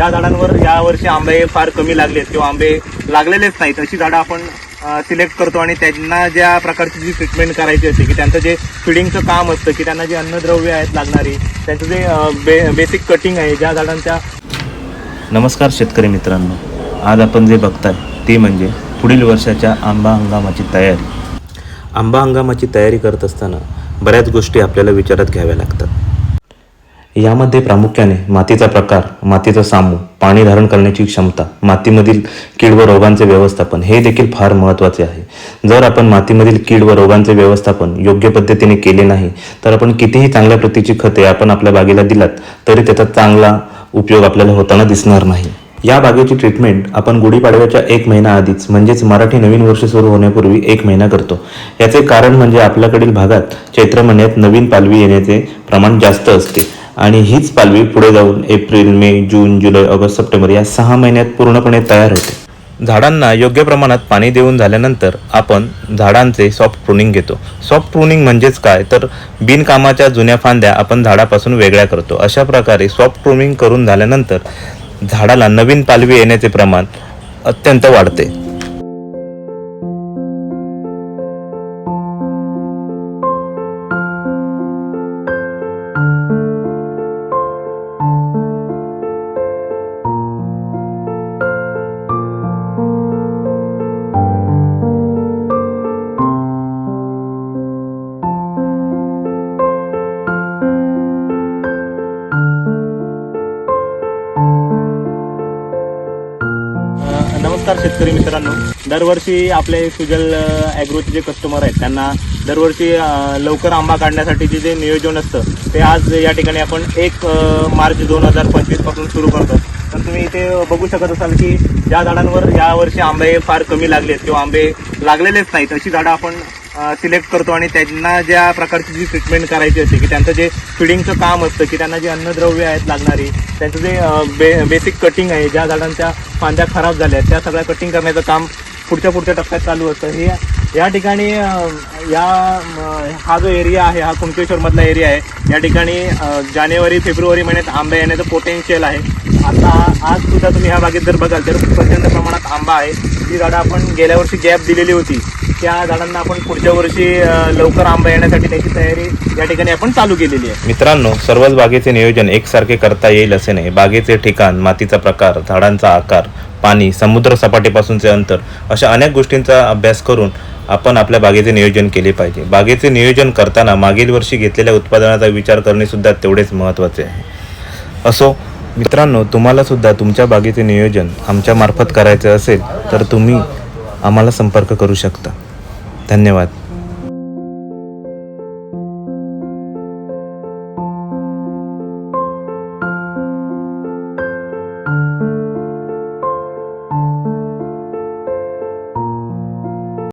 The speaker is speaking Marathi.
ज्या झाडांवर यावर्षी आंबे फार कमी लागलेत किंवा आंबे लागलेलेच नाहीत अशी झाडं आपण सिलेक्ट करतो आणि त्यांना ज्या प्रकारची जी ट्रीटमेंट करायची असते की त्यांचं जे फिडिंगचं काम असतं की त्यांना जी अन्नद्रव्य आहेत लागणारी त्यांचं जे बे बेसिक कटिंग आहे ज्या झाडांच्या नमस्कार शेतकरी मित्रांनो. आज आपण जे बघताय ते म्हणजे पुढील वर्षाच्या आंबा हंगामाची तयारी. आंबा हंगामाची तयारी करत असताना बऱ्याच गोष्टी आपल्याला विचारात घ्याव्या लागतात. यामध्ये प्रामुख्याने मातीचा प्रकार मातीचा सामू पाणी धारण करण्याची क्षमता मातीमधील कीड व रोगांचे व्यवस्थापन हे देखील फार महत्त्वाचे आहे. जर आपण मातीमधील कीड व रोगांचे व्यवस्थापन योग्य पद्धतीने केले नाही तर आपण कितीही चांगल्या प्रतीची खते आपण आपल्या बागेला दिलात तरी त्याचा चांगला उपयोग आपल्याला होताना दिसणार नाही. या बागेची ट्रीटमेंट आपण गुढीपाडव्याच्या एक महिना आधीच म्हणजेच मराठी नवीन वर्ष सुरू होण्यापूर्वी एक महिना करतो. याचे कारण म्हणजे आपल्याकडील भागात चैत्र महिन्यात नवीन पालवी येण्याचे प्रमाण जास्त असते. आणि हीच पालवी पुढे जाऊन एप्रिल मे जून जुलै ऑगस्ट सप्टेंबर या सहा महिन्यात पूर्णपणे तयार होते. झाडांना योग्य प्रमाणात पाणी देऊन झाल्यानंतर आपण झाडांचे सॉफ्ट प्रुनिंग घेतो. सॉफ्ट प्रुनिंग म्हणजेच काय? तर बिनकामाच्या जुन्या फांद्या आपण झाडापासून वेगळ्या करतो. अशा प्रकारे सॉफ्ट प्रुनिंग करून झाल्यानंतर झाडाला नवीन पालवी येण्याचे प्रमाण अत्यंत वाढते. नमस्कार शेतकरी मित्रांनो. दरवर्षी आपले सुजल ॲग्रोचे जे कस्टमर आहेत त्यांना दरवर्षी लवकर आंबा काढण्यासाठीचे जे नियोजन असतं ते आज या ठिकाणी आपण एक मार्च दोन हजार पंचवीसपासून सुरू करतो तर तुम्ही इथे बघू शकत असाल की ज्या झाडांवर यावर्षी आंबे फार कमी लागलेत किंवा आंबे लागलेलेच नाहीत अशी झाडं आपण सिलेक्ट करतो आणि त्यांना ज्या प्रकारची जी ट्रीटमेंट करायची असते की त्यांचं जे फिडिंगचं काम असतं की त्यांना जे अन्नद्रव्य आहेत लागणारी त्यांचं जे बे बेसिक कटिंग आहे ज्या झाडांच्या फांद्या खराब झाल्या आहेत त्या सगळ्या कटिंग करण्याचं काम पुढच्या पुढच्या टप्प्यात चालू असतं. हे या ठिकाणी या हा जो एरिया आहे हा कुणकेश्वरमधला एरिया आहे या ठिकाणी जानेवारी फेब्रुवारी महिन्यात आंबे येण्याचं पोटेन्शियल आहे. आता आज सुद्धा तुम्ही ह्या बागेत जर बघाल तर प्रचंड प्रमाणात आंबा आहे. जी झाडं आपण गेल्या वर्षी गॅप दिलेली होती त्या झाडांना आपण पुढच्या वर्षी लवकर आंबा येण्यासाठी त्याची तयारी या ठिकाणी आपण चालू केलेली आहे. मित्रांनो सर्वच बागेचे नियोजन एकसारखे करता येईल असे नाही. बागेचे ठिकाण मातीचा प्रकार झाडांचा आकार पाणी समुद्र सपाटीपासूनचे अंतर अशा अनेक गोष्टींचा अभ्यास करून आपण आपल्या बागेचे नियोजन केले पाहिजे. बागेचे नियोजन करताना मागील वर्षी घेतलेल्या उत्पादनाचा विचार करणे सुद्धा तेवढेच महत्त्वाचे आहे. असो मित्रांनो तुम्हाला सुद्धा तुमच्या बागेचे नियोजन आमच्या मार्फत करायचे असेल तर तुम्ही आम्हाला संपर्क करू शकता. धन्यवाद.